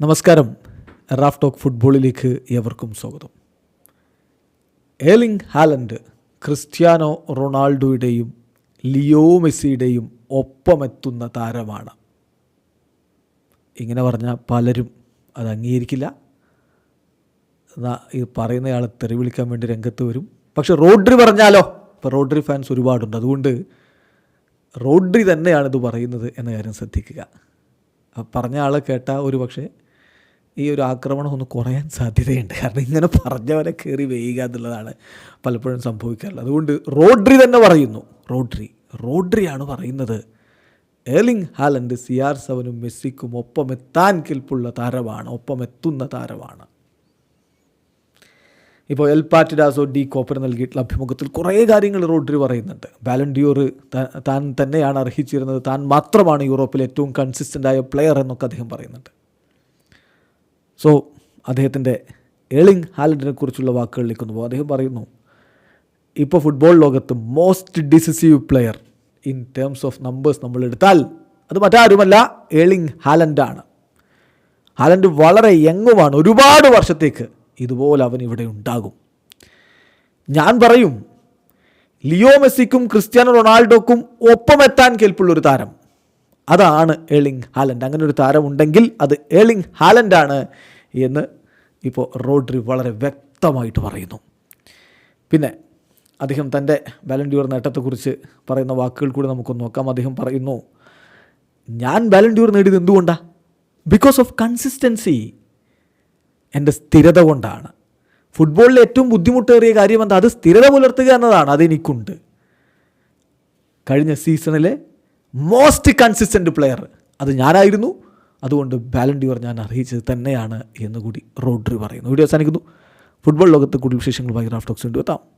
നമസ്കാരം. Raf talk ഫുട്ബോളിലേക്ക് ഏവർക്കും സ്വാഗതം. ഏലിംഗ് ഹാലൻഡ് ക്രിസ്ത്യാനോ റൊണാൾഡോയുടെയും ലിയോ മെസ്സിയുടെയും ഒപ്പമെത്തുന്ന താരമാണ്. ഇങ്ങനെ പറഞ്ഞാൽ പലരും അത് അംഗീകരിക്കില്ല. ഈ പറയുന്നയാളെ തെറി വിളിക്കാൻ വേണ്ടി രംഗത്ത് വരും. പക്ഷെ റോഡ്രി പറഞ്ഞാലോ? ഇപ്പോൾ റോഡ്രി ഫാൻസ് ഒരുപാടുണ്ട്. അതുകൊണ്ട് റോഡ്രി തന്നെയാണ് ഇത് പറയുന്നത് എന്ന കാര്യം ശ്രദ്ധിക്കുക. പറഞ്ഞ ആൾ കേട്ടാൽ ഒരു പക്ഷേ ഈ ഒരു ആക്രമണം ഒന്ന് കുറയാൻ സാധ്യതയുണ്ട്. കാരണം ഇങ്ങനെ പറഞ്ഞവരെ കയറി വേയുക എന്നുള്ളതാണ് പലപ്പോഴും സംഭവിക്കാറുള്ളത്. അതുകൊണ്ട് റോഡ്രി തന്നെ പറയുന്നു. റോഡ്രി. റോഡ്രിയാണ് പറയുന്നത് ഏർലിംഗ് ഹാലൻഡ് സി ആർ സെവനും മെസ്സിക്കും ഒപ്പമെത്താൻ കെൽപ്പുള്ള താരമാണ് ഒപ്പമെത്തുന്ന താരമാണ്. ഇപ്പോൾ എൽ പാറ്റിഡാസോ ഡി കോപ്പർ നൽകിയിട്ടുള്ള അഭിമുഖത്തിൽ കുറേ കാര്യങ്ങൾ റോഡ്രി പറയുന്നുണ്ട്. ബാലൻഡിയോർ താൻ തന്നെയാണ് അർഹിച്ചിരുന്നത്. താൻ മാത്രമാണ് യൂറോപ്പിൽ ഏറ്റവും കൺസിസ്റ്റന്റായ പ്ലെയർ എന്നൊക്കെ അദ്ദേഹം പറയുന്നുണ്ട്. സോ അദ്ദേഹത്തിന്റെ ഏളിംഗ് ഹാലൻഡിനെ കുറിച്ചുള്ള വാക്കുകളിലേക്ക് ഒന്ന് പോകും അദ്ദേഹം പറയുന്നു ഇപ്പോൾ ഫുട്ബോൾ ലോകത്ത് most decisive player in terms of numbers നമ്മൾ എടുത്താൽ അത് മറ്റാരുമല്ല ഏളിംഗ് ഹാലൻഡാണ് ഹാലൻഡ് വളരെ യങ്ങുമാണ്. ഒരുപാട് വർഷത്തേക്ക് ഇതുപോലെ അവൻ ഇവിടെ ഉണ്ടാകും. ഞാൻ പറയും ലിയോ മെസ്സിക്കും ക്രിസ്ത്യാനോ റൊണാൾഡോക്കും ഒപ്പമെത്താൻ കേൾപ്പുള്ളൊരു താരം. അതാണ് ഏളിംഗ് ഹാലൻഡ്. അങ്ങനെ ഒരു താരമുണ്ടെങ്കിൽ അത് ഏളിംഗ് ഹാലൻഡാണ് എന്ന് ഇപ്പോൾ റോഡ്രി വളരെ വ്യക്തമായിട്ട് പറയുന്നു. പിന്നെ അദ്ദേഹം തന്റെ ബാലൻഡ്യൂർ നേട്ടത്തെക്കുറിച്ച് പറയുന്ന വാക്കുകൾ കൂടി നമുക്കൊന്ന് നോക്കാം. അദ്ദേഹം പറയുന്നു ഞാൻ ബാലൻഡ്യൂർ നേടിയത് എന്തുകൊണ്ടാണ് ബിക്കോസ് ഓഫ് കൺസിസ്റ്റൻസി എന്റെ സ്ഥിരത കൊണ്ടാണ്. ഫുട്ബോളിലെ ഏറ്റവും ബുദ്ധിമുട്ടേറിയ കാര്യം എന്താ? അത് സ്ഥിരത പുലർത്തുക എന്നതാണ്. അതെനിക്കുണ്ട് കഴിഞ്ഞ സീസണിലെ മോസ്റ്റ് കൺസിസ്റ്റന്റ് പ്ലെയർ അത് ഞാനായിരുന്നു. അതുകൊണ്ട് ബാലൻഡിയർ ഞാൻ അറിയിച്ചത് തന്നെയാണ് എന്നുകൂടി റോഡ്രി പറയുന്നു. വീഡിയോ അവസാനിക്കുന്നു. ഫുട്ബോൾ ലോകത്ത് കൂടുതൽ വിശേഷങ്ങളുമായി റാഫ്റ്റോക്സ് കൊണ്ടുവെത്താം